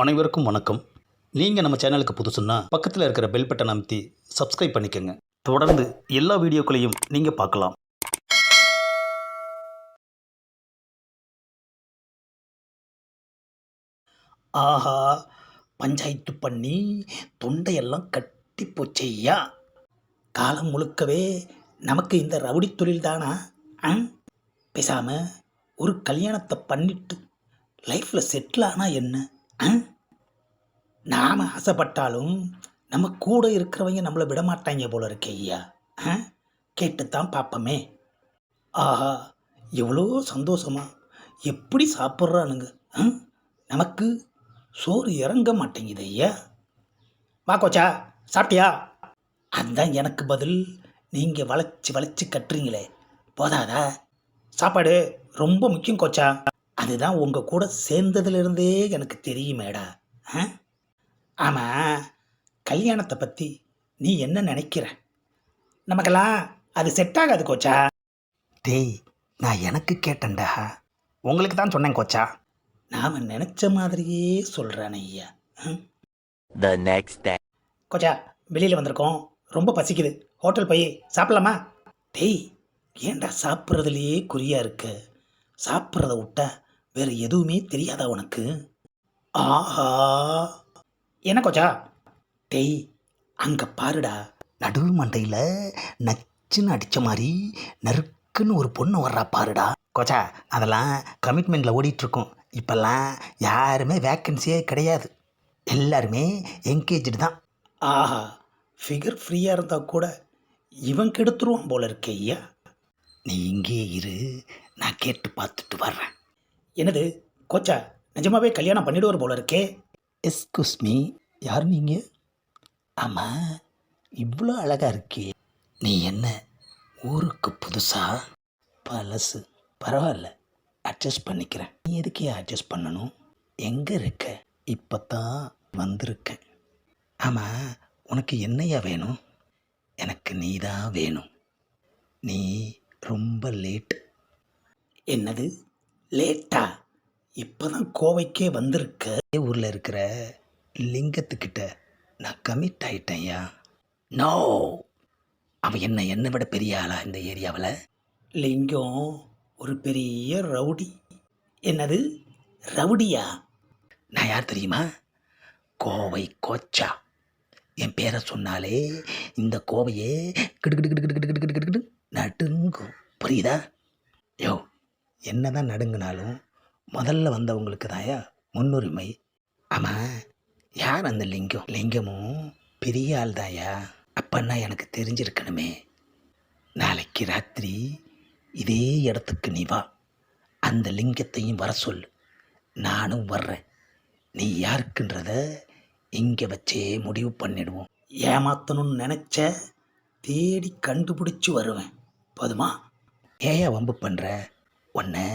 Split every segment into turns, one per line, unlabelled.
அனைவருக்கும் வணக்கம். நீங்கள் நம்ம சேனலுக்கு புதுசுன்னா பக்கத்தில் இருக்கிற பெல் பட்டன் அமைத்தி சப்ஸ்கிரைப் பண்ணிக்கோங்க. தொடர்ந்து எல்லா வீடியோக்களையும் நீங்கள் பார்க்கலாம். ஆஹா பஞ்சாயத்து பண்ணி தொண்டையெல்லாம் கட்டி போச்சையா காலம் முழுக்கவே நமக்கு இந்த ரவுடி தொழில் தானா? ஆ ஒரு கல்யாணத்தை பண்ணிட்டு லைஃப்பில் செட்டில் ஆனால் என்ன? நாம் ஆசைப்பட்டாலும் நம்ம கூட இருக்கிறவங்க நம்மளை விட மாட்டாங்க போல இருக்கே ஐயா. ஆ? கேட்டுத்தான் பார்ப்போமே. ஆஹா எவ்வளோ சந்தோஷமா. எப்படி சாப்பிட்றானுங்க? நமக்கு சோறு இறங்க மாட்டேங்குது ஐயா. வா கோச்சா சாப்பிட்டியா? அதுதான் எனக்கு பதில். நீங்கள் வளைச்சி வளைச்சி கட்டுறீங்களே. போதாதா? சாப்பாடு ரொம்ப முக்கியம் கோச்சா. அதுதான் உங்கள் கூட சேர்ந்ததுலேருந்தே எனக்கு தெரியுமேடா. ஆ? ஆமாம் கல்யாணத்தை பற்றி நீ என்ன நினைக்கிற? நமக்கெல்லாம் அது செட் ஆகாது கோச்சா? டேய் நான் எனக்கு கேட்டேன்டா. உங்களுக்கு தான் சொன்னேன் கோச்சா. நாம் நினச்ச மாதிரியே சொல்கிறேன் ஐயா. ம்
The next day.
கோச்சா வெளியில் வந்திருக்கோம். ரொம்ப பசிக்குது. ஹோட்டல் போய் சாப்பிடலாமா? டேய் ஏன்டா சாப்பிட்றதுலையே குறியா இருக்க? சாப்பிட்றத விட்டா வேற எதுவுமே தெரியாதா உனக்கு? ஆஹா. என்ன கொச்சா? டேய் அங்கே பாருடா. நடு மண்டையில் நச்சுன்னு அடித்த மாதிரி நறுக்குன்னு ஒரு பொண்ணு வர்றா பாருடா. கொச்சா அதெல்லாம் கமிட்மெண்ட்டில் ஓடிட்டுருக்கோம். இப்போல்லாம் யாருமே வேக்கன்சியே கிடையாது. எல்லாருமே என்கேஜ்டு தான். ஆஹா ஃபிகர் ஃப்ரீயாக இருந்தால் கூட இவன் கெடுத்துருவான் போல இருக்கே ஐயா. நீ இங்கே இரு நான் கேட்டு பார்த்துட்டு வர்றேன். என்னது கோச்சா நிஜமாவே கல்யாணம் பண்ணிடுவார் போல இருக்கே. எஸ்குஸ் மீ யார் நீங்கள் ஆமாம் இவ்வளோ அழகாக இருக்கே. நீ என்ன ஊருக்கு புதுசா? பழசு பரவாயில்ல அட்ஜஸ்ட் பண்ணிக்கிறேன். நீ எதுக்கே அட்ஜஸ்ட் பண்ணணும்? எங்கே இருக்க? இப்போ தான் வந்திருக்கேன். ஆமாம் உனக்கு என்னையா வேணும்? எனக்கு நீ தான் வேணும். நீ ரொம்ப லேட் என்னது? லேட்டா. இப்போ தான் கோவைக்கே வந்திருக்க. ஊரில் இருக்கிற லிங்கத்துக்கிட்ட நான் கமிட் ஆயிட்டேன்யா. நோ அவன் என்ன என்னை விட பெரிய ஆளா இந்த ஏரியாவில்? லிங்கம் ஒரு பெரிய ரவுடி. என்னது? ரவுடியா? நான் யார் தெரியுமா? கோவை கோச்சா. என் பேரை சொன்னாலே இந்த கோவையே கிடுக்கிட்டு கிடுக்கிட்டு கிடுக்கிட்டு கிடுக்கிட்டு நடுங்கும். புரியுதா? யோ என்னதான் நடுங்கினாலும் முதல்ல வந்தவங்களுக்கு தாயா முன்னுரிமை? ஆமாம் யார் அந்த லிங்கம்? லிங்கமும் பெரிய ஆள் தாயா அப்பன்னா எனக்கு தெரிஞ்சிருக்கணுமே. நாளைக்கு ராத்திரி இதே இடத்துக்கு நீ வா. அந்த லிங்கத்தையும் வர சொல்லு. நானும் வர்றேன். நீ யாருக்குன்றத இங்கே வச்சே முடிவு பண்ணிடுவோம். ஏமாத்தணும்னு நினச்ச தேடி கண்டுபிடிச்சி வருவேன். போதுமா? ஏயா வம்பு பண்ணுற உன்னை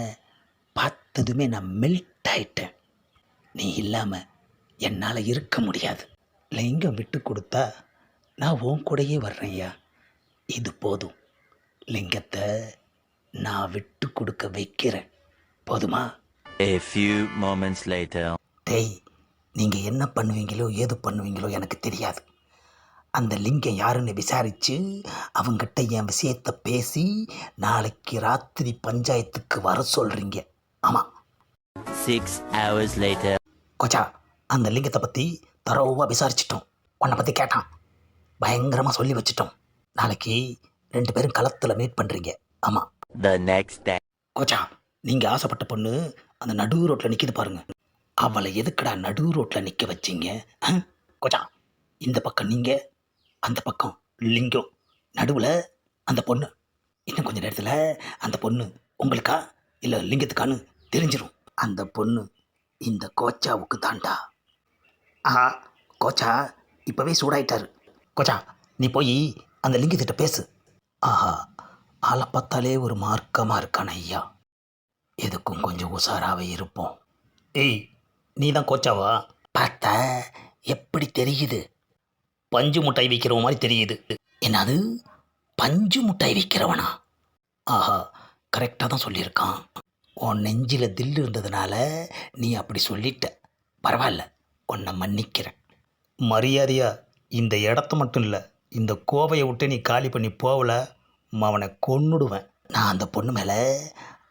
பார்த்ததுமே நான் மெல்ட் ஆயிட்டேன். நீ இல்லாமல் என்னால் இருக்க முடியாது. லிங்கம் விட்டு கொடுத்தா நான் உன் கூடயே வர்றேன்யா. இது போதும். லிங்கத்தை நான் விட்டு கொடுக்க வைக்கிறேன். போதுமா?
A few moments later.
டேய் நீங்கள் என்ன பண்ணுவீங்களோ ஏது பண்ணுவீங்களோ எனக்கு தெரியாது. அந்த லிங்கம் யாருன்னு விசாரித்து அவங்கிட்ட என் விஷயத்தை பேசி நாளைக்கு ராத்திரி பஞ்சாயத்துக்கு வர சொல்கிறீங்க ஆமாம்
Six hours later.
கொச்சா அந்த லிங்கத்தை பற்றி தரோவாக விசாரிச்சிட்டோம். உன்னை பற்றி கேட்டான். பயங்கரமாக சொல்லி வச்சிட்டோம். நாளைக்கு ரெண்டு பேரும் களத்தில் மீட் பண்ணுறீங்க ஆமாம்
The next day.
கோச்சா நீங்கள் ஆசைப்பட்ட பொண்ணு அந்த நடு ரோட்டில் நிற்கிது பாருங்க. அவளை எதுக்குடா நடு ரோட்டில் நிற்க வச்சீங்க? கோச்சா இந்த பக்கம் நீங்கள் அந்த பக்கம் லிங்கம். நடுவில் அந்த பொண்ணு. இன்னும் கொஞ்சம் நேரத்தில் அந்த பொண்ணு உங்களுக்கா? இல்லை லிங்கத்துக்கான்னு தெரிஞ்சிடும் அந்த பொண்ணு இந்த கோச்சாவுக்கு தாண்டா. ஆஹா கோச்சா இப்போவே சூடாயிட்டாரு. கோச்சா நீ போய் அந்த லிங்கத்திட்ட பேசு. ஆஹா ஆளை பார்த்தாலே ஒரு மார்க்கமாக இருக்கான ஐயா. எதுக்கும் கொஞ்சம் உஷாராகவே இருப்போம். ஏய் நீ தான் கோச்சாவா? பார்த்த எப்படி தெரியுது? பஞ்சு முட்டாய் விற்கிற மாதிரி தெரியுது. என்னது? பஞ்சு முட்டாய் விற்கிறவனா ஆஹா கரெக்டாக தான் சொல்லியிருக்கான். உன் நெஞ்சில் தில்லு இருந்ததுனால நீ அப்படி சொல்லிட்ட. பரவாயில்ல உன்னை மன்னிக்கிறேன். மரியாதையா இந்த இடத்த மட்டும் இல்லை இந்த கோவையை விட்டு நீ காலி பண்ணி போகல அவனை கொன்னுடுவேன். நான் அந்த பொண்ணு மேலே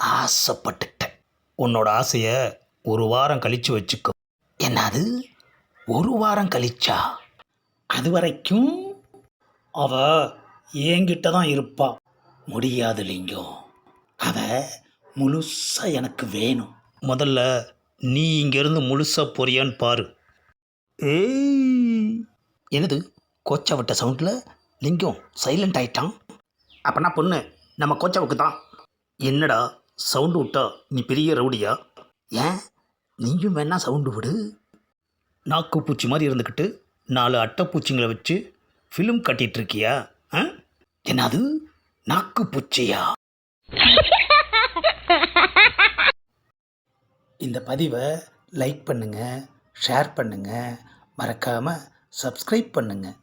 ஆசைப்பட்டுட்டேன். உன்னோட ஆசையை ஒரு வாரம் கழித்து வச்சுக்கோ. என்னது? ஒரு வாரம் கழிச்சா? அது வரைக்கும் அவ என்கிட்ட தான் இருப்பா. முடியாது லிங்கம். அவ முழுசா எனக்கு வேணும். முதல்ல நீ இங்கேருந்து முழுசா போறியான்னு பாரு. ஏய். என்னது? கோச்சா விட்ட சவுண்டில்? லிங்கம் சைலண்ட் ஆயிட்டான். அப்பனா பொண்ணு நம்ம கோச்சாவுக்கு தான் என்னடா சவுண்டு விட்டா நீ பெரிய ரவுடியா? ஏன்? நீயும் வேணா சவுண்டு விடு. நாக்கு பூச்சி மாதிரி இருந்துக்கிட்டு நாலு அட்டைப்பூச்சிங்களை வச்சு ஃபிலிம் கட்டிகிட்ருக்கியா ஆ? என்னது? நாக்கு பூச்சியா இந்த பதிவை லைக் பண்ணுங்கள் ஷேர் பண்ணுங்கள் மறக்காமல் சப்ஸ்கிரைப் பண்ணுங்கள்